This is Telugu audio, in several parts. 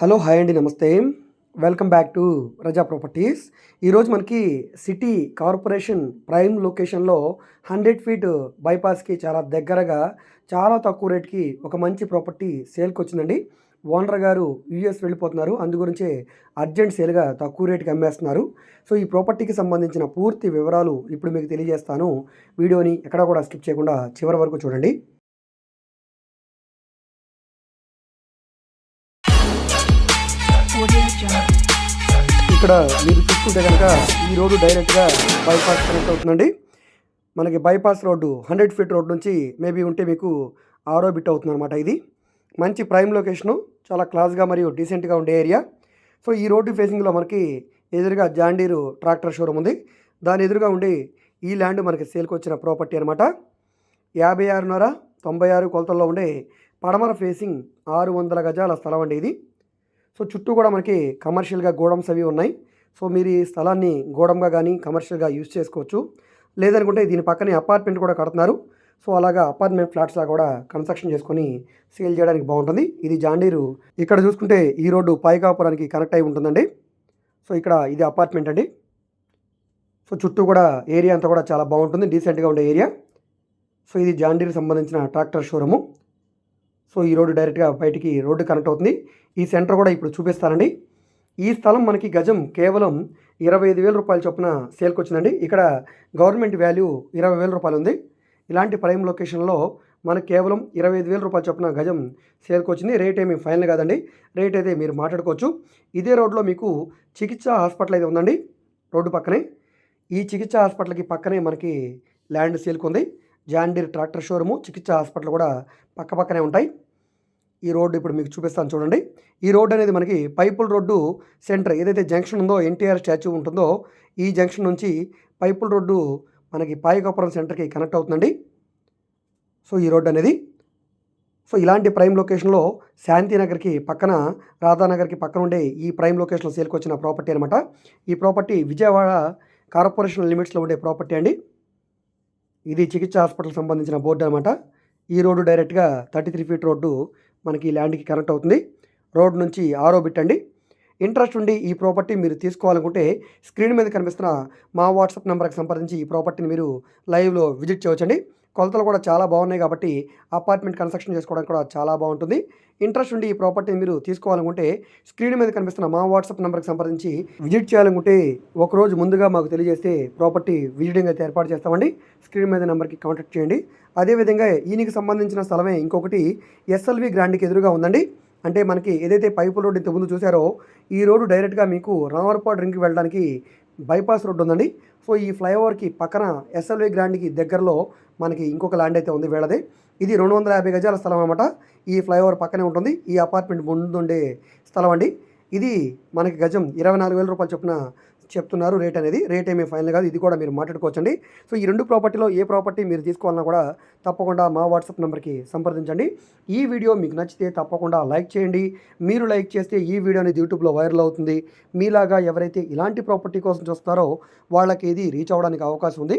హలో హాయ్ అండి నమస్తే. Welcome back to Raza properties. ఈరోజు మనకి సిటీ కార్పొరేషన్ ప్రైమ్ లొకేషన్లో హండ్రెడ్ ఫీట్ బైపాస్కి చాలా దగ్గరగా చాలా తక్కువ రేట్కి ఒక మంచి ప్రాపర్టీ సేల్కి వచ్చిందండి. ఓనర్ గారు యూఎస్ వెళ్ళిపోతున్నారు. అందు గురించే అర్జెంట్ సేల్గా తక్కువ రేటుకి అమ్మేస్తున్నారు. సో ఈ ప్రాపర్టీకి సంబంధించిన పూర్తి వివరాలు ఇప్పుడు మీకు తెలియజేస్తాను. వీడియోని ఎక్కడా కూడా స్కిప్ చేయకుండా చివరి వరకు చూడండి. ఇక్కడ మీరు చూసుకుంటే కనుక ఈ రోడ్డు డైరెక్ట్గా బైపాస్ కనెక్ట్ అవుతుందండి. మనకి bypass road hundred feet road నుంచి మేబీ ఉంటే మీకు ఆరో బిట్ అవుతుంది అనమాట ఇది. మంచి ప్రైమ్ లొకేషను చాలా క్లాస్గా మరియు డీసెంట్గా ఉండే ఏరియా సో ఈ రోడ్డు ఫేసింగ్లో మనకి ఎదురుగా జాండీరు ట్రాక్టర్ షోరూమ్ ఉంది. దాని ఎదురుగా ఉండి ఈ ల్యాండ్ మనకి సేల్కి వచ్చిన ప్రాపర్టీ అనమాట యాభై ఆరున్నర తొంభై ఆరు కొలతల్లో ఉండే పడమర ఫేసింగ్ ఆరు వందల గజాల స్థలం అండి ఇది. సో చుట్టూ కూడా మనకి కమర్షియల్గా గోడమ్స్ అవి ఉన్నాయి. సో మీరు ఈ స్థలాన్ని గోడంగా కానీ కమర్షియల్గా యూజ్ చేసుకోవచ్చు. లేదనుకుంటే దీని పక్కనే అపార్ట్మెంట్ కూడా కడుతున్నారు. సో అలాగా అపార్ట్మెంట్ ఫ్లాట్స్ లాగా కూడా కన్స్ట్రక్షన్ చేసుకొని సేల్ చేయడానికి బాగుంటుంది. ఇది జాండీరు. ఇక్కడ చూసుకుంటే ఈ రోడ్డు పైకాపురానికి కనెక్ట్ అయి ఉంటుందండి. సో ఇక్కడ ఇది అపార్ట్మెంట్ అండి. సో చుట్టూ కూడా ఏరియా అంతా కూడా చాలా బాగుంటుంది. డీసెంట్గా ఉండే ఏరియా సో ఇది జాండీర్ సంబంధించిన ట్రాక్టర్ షోరూము సో ఈ రోడ్డు డైరెక్ట్గా బయటికి రోడ్డు కనెక్ట్ అవుతుంది. ఈ సెంటర్ కూడా ఇప్పుడు చూపిస్తానండి. ఈ స్థలం మనకి గజం కేవలం ఇరవై ఐదు వేల రూపాయల చొప్పున సేల్కి వచ్చిందండి. ఇక్కడ గవర్నమెంట్ వాల్యూ ఇరవై వేల రూపాయలు ఉంది. ఇలాంటి ప్రైమ్ లొకేషన్లో మనకు కేవలం ఇరవై ఐదు వేల రూపాయల చొప్పున గజం సేల్కి వచ్చింది. రేట్ ఏమి ఫైనల్ కాదండి. రేట్ అయితే మీరు మాట్లాడుకోవచ్చు. ఇదే రోడ్లో మీకు చికిత్స హాస్పిటల్ అయితే ఉందండి. రోడ్డు పక్కనే. ఈ చికిత్స హాస్పిటల్కి పక్కనే మనకి ల్యాండ్ సేల్కి ఉంది. జాండీర్ ట్రాక్టర్ షోరూము చికిత్స హాస్పిటల్ కూడా పక్కపక్కనే ఉంటాయి. ఈ రోడ్డు ఇప్పుడు మీకు చూపిస్తాను చూడండి. ఈ రోడ్డు అనేది మనకి పైపుల్ రోడ్డు సెంటర్ ఏదైతే జంక్షన్ ఉందో ఎన్టీఆర్ స్టాచ్యూ ఉంటుందో ఈ జంక్షన్ నుంచి పైపుల్ రోడ్డు మనకి పాయకాపురం సెంటర్కి కనెక్ట్ అవుతుందండి. సో ఈ రోడ్డు అనేది. సో ఇలాంటి ప్రైమ్ లొకేషన్లో శాంతినగర్కి పక్కన రాధానగర్కి పక్కన ఉండే ఈ ప్రైమ్ లొకేషన్లో సేల్కొచ్చిన ప్రాపర్టీ అనమాట ఈ ప్రాపర్టీ విజయవాడ కార్పొరేషన్ లిమిట్స్లో ఉండే ప్రాపర్టీ అండి. ఇది చికిత్స హాస్పిటల్ సంబంధించిన బోర్డు అనమాట ఈ రోడ్డు డైరెక్ట్గా థర్టీ త్రీ ఫీట్ రోడ్డు మనకి ల్యాండ్కి కనెక్ట్ అవుతుంది. రోడ్ నుంచి ఆరో పెట్టండి ఇంట్రెస్ట్ ఉండి ఈ ప్రాపర్టీ మీరు తీసుకోవాలనుకుంటే స్క్రీన్ మీద కనిపిస్తున్న మా వాట్సాప్ నెంబర్కి సంప్రదించి ఈ ప్రాపర్టీని మీరు లైవ్లో విజిట్ చేయవచ్చండి. కొలతలు కూడా చాలా బాగున్నాయి కాబట్టి అపార్ట్మెంట్ కన్స్ట్రక్షన్ చేసుకోవడానికి కూడా చాలా బాగుంటుంది. ఇంట్రెస్ట్ ఉండి ఈ ప్రాపర్టీని మీరు తీసుకోవాలనుకుంటే స్క్రీన్ మీద కనిపిస్తున్న మా వాట్సాప్ నెంబర్కి సంప్రదించి విజిట్ చేయాలనుకుంటే ఒకరోజు ముందుగా మాకు తెలియజేస్తే ప్రాపర్టీ విజిటింగ్ అయితే ఏర్పాటు చేస్తామండి. స్క్రీన్ మీద నెంబర్కి కాంటాక్ట్ చేయండి. అదేవిధంగా ఈయనకి సంబంధించిన స్థలమే ఇంకొకటి ఎస్ఎల్వి గ్రాండ్కి ఎదురుగా ఉందండి. అంటే మనకి ఏదైతే పైపు రోడ్డు ఇంతకుముందు చూసారో ఈ రోడ్డు డైరెక్ట్గా మీకు రామర్పాడు రింగ్కి వెళ్ళడానికి బైపాస్ రోడ్డు ఉందండి. సో ఈ ఫ్లైఓవర్కి పక్కన ఎస్ఎల్వి గ్రాండ్కి దగ్గరలో మనకి ఇంకొక ల్యాండ్ అయితే ఉంది వీళ్ళది ఇది రెండు వందల యాభై గజాల స్థలం అనమాట ఈ ఫ్లైఓవర్ పక్కనే ఉంటుంది. ఈ అపార్ట్మెంట్ ముందుండే స్థలం అండి. ఇది మనకి గజం ఇరవై నాలుగు వేల రూపాయలు చొప్పున చెప్తున్నారు రేట్ అనేది. రేట్ ఏమీ ఫైనల్ కాదు. ఇది కూడా మీరు మాట్లాడుకోవచ్చండి. సో ఈ రెండు ప్రాపర్టీలో ఏ ప్రాపర్టీ మీరు తీసుకోవాలన్నా కూడా తప్పకుండా మా వాట్సాప్ నెంబర్కి సంప్రదించండి. ఈ వీడియో మీకు నచ్చితే తప్పకుండా లైక్ చేయండి. మీరు లైక్ చేస్తే ఈ వీడియో అనేది యూట్యూబ్లో వైరల్ అవుతుంది. మీలాగా ఎవరైతే ఇలాంటి ప్రాపర్టీ కోసం చూస్తారో వాళ్ళకి ఇది రీచ్ అవ్వడానికి అవకాశం ఉంది.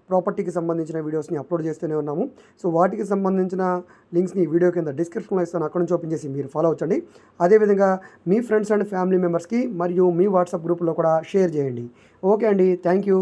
ప్రాపర్టీకి సంబంధించిన వీడియోస్ని అప్లోడ్ చేస్తూనే ఉన్నాము. సో వాటికి సంబంధించిన లింక్స్ని వీడియో కింద డిస్క్రిప్షన్లో ఇస్తాను. అక్కడ నుంచి ఓపెన్ చేసి మీరు ఫాలో అవ్వచ్చండి. అదేవిధంగా మీ ఫ్రెండ్స్ అండ్ ఫ్యామిలీ మెంబర్స్కి మరియు మీ వాట్సాప్ గ్రూప్లో కూడా షేర్ చేయండి. ఓకే అండి. Thank you.